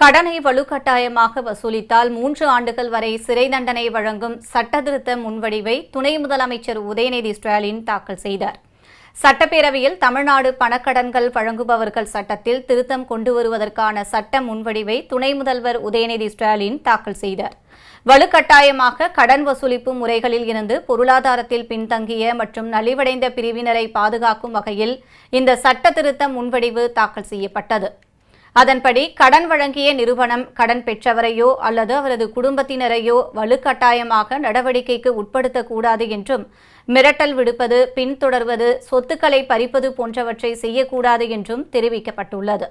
கடனை வலுக்கட்டாயமாக வசூலித்தால் மூன்று ஆண்டுகள் வரை சிறை தண்டனை வழங்கும் சட்டத்திருத்த முன்வடிவை துணை முதலமைச்சர் உதயநிதி ஸ்டாலின் தாக்கல் செய்தார். சட்டப்பேரவையில் தமிழ்நாடு பணக்கடன்கள் வழங்குபவர்கள் சட்டத்தில் திருத்தம் கொண்டு வருவதற்கான சட்ட முன்வடிவை துணை முதல்வர் உதயநிதி ஸ்டாலின் தாக்கல் செய்தார். வலுக்கட்டாயமாக கடன் வசூலிப்பு முறைகளில் இருந்து பொருளாதாரத்தில் பின்தங்கிய மற்றும் நலிவடைந்த பிரிவினரை பாதுகாக்கும் வகையில் இந்த சட்ட திருத்த முன்வடிவு தாக்கல் செய்யப்பட்டது. அதன்படி கடன் வழங்கிய நிறுவனம் கடன் பெற்றவரையோ அல்லது அவரது குடும்பத்தினரையோ வலுக்கட்டாயமாக நடவடிக்கைக்கு உட்படுத்தக்கூடாது என்றும் மிரட்டல் விடுப்பது பின்தொடர்வது சொத்துக்களை பறிப்பது போன்றவற்றை செய்யக்கூடாது என்றும் தெரிவிக்கப்பட்டுள்ளது.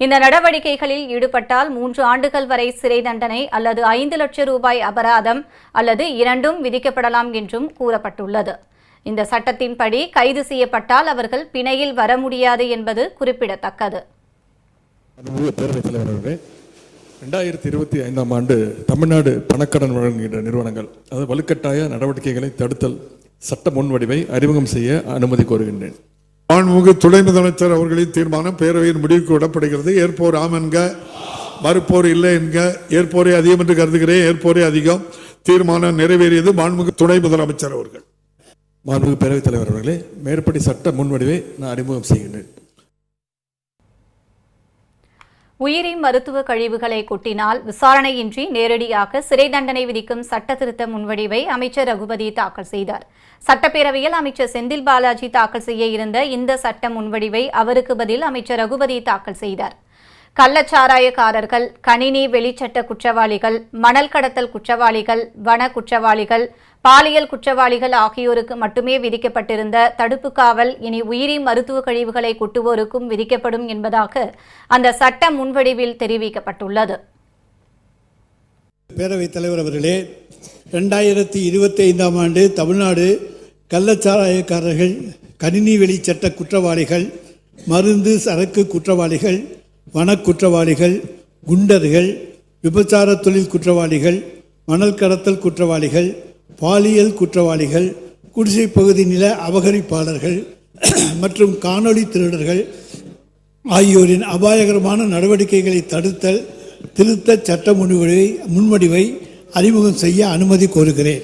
இந்த நடவடிக்கைகளில் ஈடுபட்டால் மூன்று ஆண்டுகள் வரை சிறை தண்டனை அல்லது ஐந்து லட்சம் ரூபாய் அபராதம் அல்லது இரண்டும் விதிக்கப்படலாம் என்றும் கூறப்பட்டுள்ளது. இந்த சட்டத்தின்படி கைது செய்யப்பட்டால் அவர்கள் பிணையில் வர முடியாது என்பது குறிப்பிடத்தக்கது. அன்புமிகு பேரவைத் தலைவர் அவர்களே ரெண்டாயிரத்தி இருபத்தி ஐந்தாம் ஆண்டு தமிழ்நாடு பணக்கடன் வழங்குகின்ற நிறுவனங்கள் அதாவது வலுக்கட்டாய நடவடிக்கைகளை தடுத்தல் சட்ட முன்வடிவை அறிமுகம் செய்ய அனுமதி கோருகின்றேன். மாண்புமிகு துணை முதலமைச்சர் அவர்களின் தீர்மானம் பேரவையின் முடிவுக்கு விடப்படுகிறது. ஏற்போர் ஆம் என்க மறுப்போர் இல்லை என்க ஏற்போரே அதிகம் என்று கருதுகிறேன். ஏற்போரே அதிகம் தீர்மானம் நிறைவேறியது மாண்புமிகு துணை முதலமைச்சர் அவர்கள். மாண்புமிகு பேரவைத் தலைவர் அவர்களே மேற்படி சட்ட முன்வடிவை நான் அறிமுகம் செய்கின்றேன். உயிரி மருத்துவ கழிவுகளை கொட்டினால் விசாரணையின்றி நேரடியாக சிறை தண்டனை விதிக்கும் சட்ட திருத்த முன்வடிவை அமைச்சர் ரகுபதி தாக்கல் செய்தார். சட்டப்பேரவையில் அமைச்சர் செந்தில் பாலாஜி தாக்கல் செய்ய இருந்த இந்த சட்ட முன்வடிவை அவருக்கு பதில் அமைச்சர் ரகுபதி தாக்கல் செய்தார். கள்ளச்சாராயக்காரர்கள் கணினி வெளிச்சட்ட குற்றவாளிகள் மணல் கடத்தல் குற்றவாளிகள் வன குற்றவாளிகள் பாலியல் குற்றவாளிகள் ஆகியோருக்கு மட்டுமே விதிக்கப்பட்டிருந்த தடுப்பு காவல் இனி உயிரி மருத்துவ கழிவுகளை கொட்டுவோருக்கும் விதிக்கப்படும் என்பதாக அந்த சட்ட முன்வடிவில் தெரிவிக்கப்பட்டுள்ளது. பேரவைத் தலைவர் அவர்களே ரெண்டாயிரத்தி இருபத்தி ஐந்தாம் ஆண்டு தமிழ்நாடு கள்ளச்சாராயக்காரர்கள் கணினி வெளிச்சட்ட குற்றவாளிகள் மருந்து சரக்கு குற்றவாளிகள் வனக்குற்றவாளிகள் குண்டர்கள் விபச்சார தொழில் குற்றவாளிகள் மணல் கடத்தல் குற்றவாளிகள் பாலியல் குற்றவாளிகள் குடிசை பகுதி நில அபகரிப்பாளர்கள் மற்றும் காணொளி திருடர்கள் ஆகியோரின் அபாயகரமான நடவடிக்கைகளை தடுத்தல் திருத்த சட்ட முன்வடிவை முன்வடிவை அறிமுகம் செய்ய அனுமதி கோருகிறேன்.